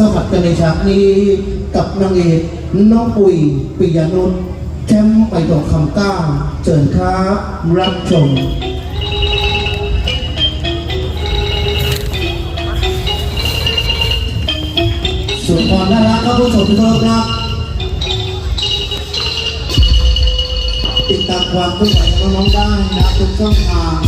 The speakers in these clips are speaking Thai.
สมัครกันในฉากนี้กับนางเอกน้องปุ๋ยปิยนุชแชมป์ไปทองคำก้าเชิญครับรับชมสุดพรน่ารักครับผู้ชมทุกท่านครับติดตามความเคลื่อนไหวของน้องได้นะทุกช่องทาง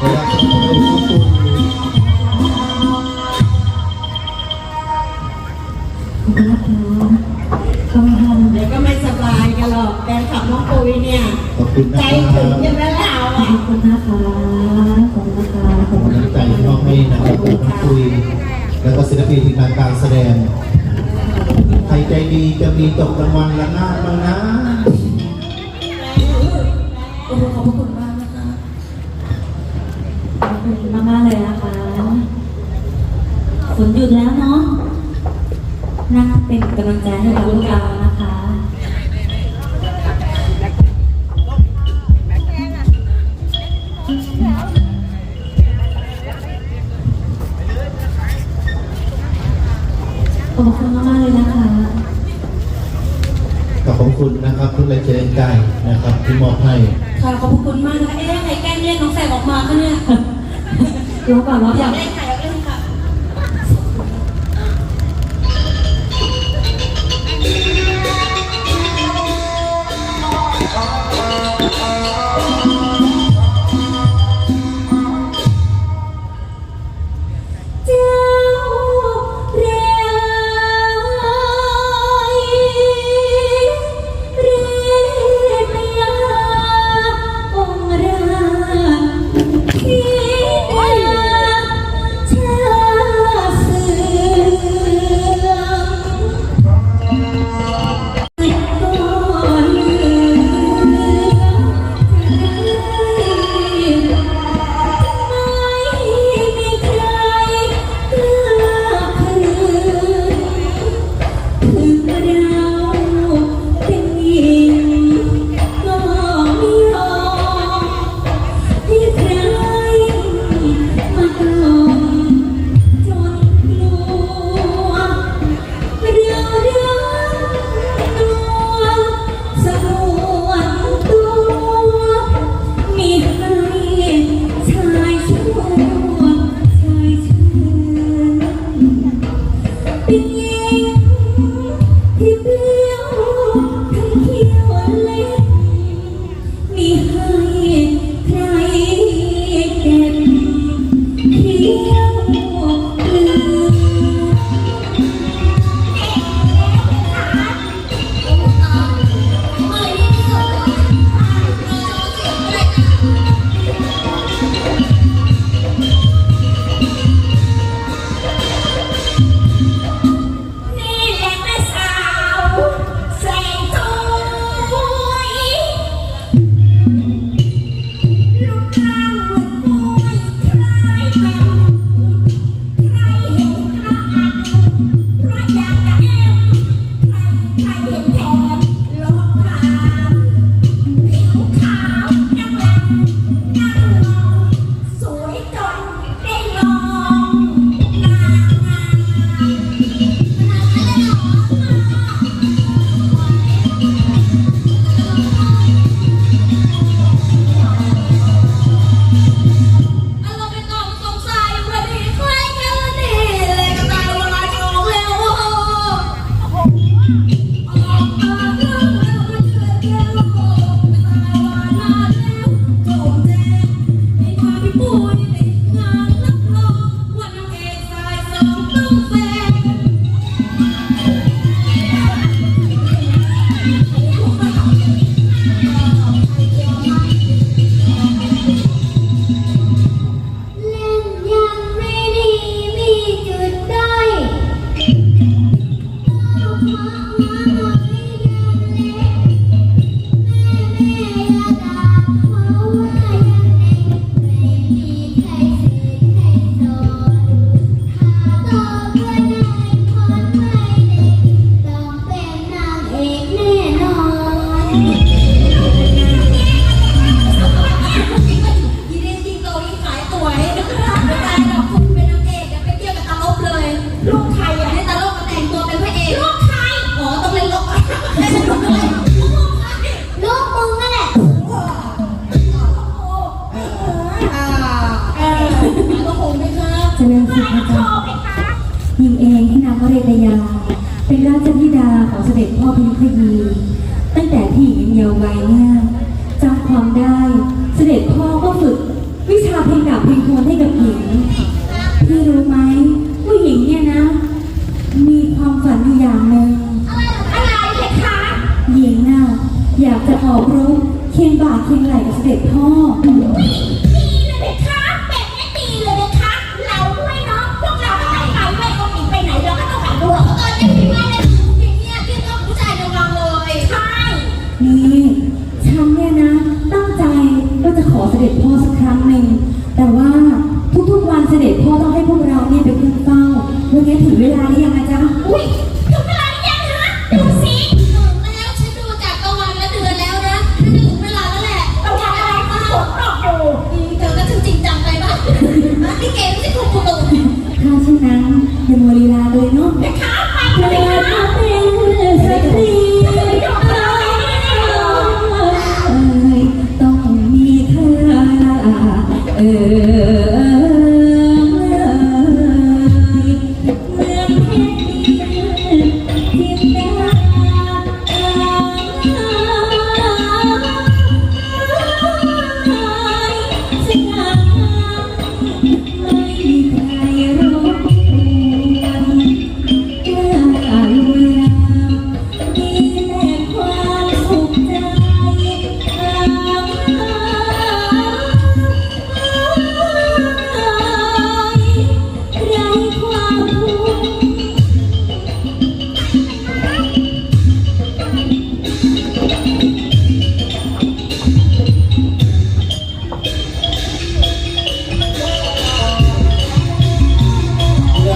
เวลาจะเป็นน้องปุยเขาทำเดี๋ยวก็ไม่สบายกันหรอกแฟนขับน้องปุยเนี่ย ขอบคุณนะใจครัถึงบ ใช่ไหมเราขอะอบคุณนะคะขอบคุณนะคะขขออบบคุคุณณน้ำใจที่มอบให้นะครับผมน้องปุย แล้วก็ศิลปินทีมงานการแสดง ใครใจดีจะมีตกรางวัลละนาดบ้างนะ ฝนหยุดแล้วเนาะนั่งเป็นกำลังใจให้กับพวกเรานะคะ ขอบคุณมากๆเลยนะคะขอบคุณนะครับทุกแรงเจแรงใจนะครับ ที่มอบให้ค่ะขอบคุณมากนะคะเอ๊ะใคแกล้งเรียกน้องแสบออกมาคะเนี่ยรู้ป่ะว่าอยากได้ใคร Música พระเรนยา เป็นราชธิดาของเสด็จพ่อพิมพ์ยีตั้งแต่ที่ยังเยาว์วัยเนี่ยจำความได้เสด็จพ่อก็ฝึกวิชาเพลงดาบเพลงททนให้กับหญิงพี่รู้ไหมผู้หญิงเนี่ยนะ มีความฝันอย่างหนึ่งอะไรเพคะหญิงน่ะอยากจะออกรบเคียงบ่าเคียงไหล่กับเสด็จพ่อ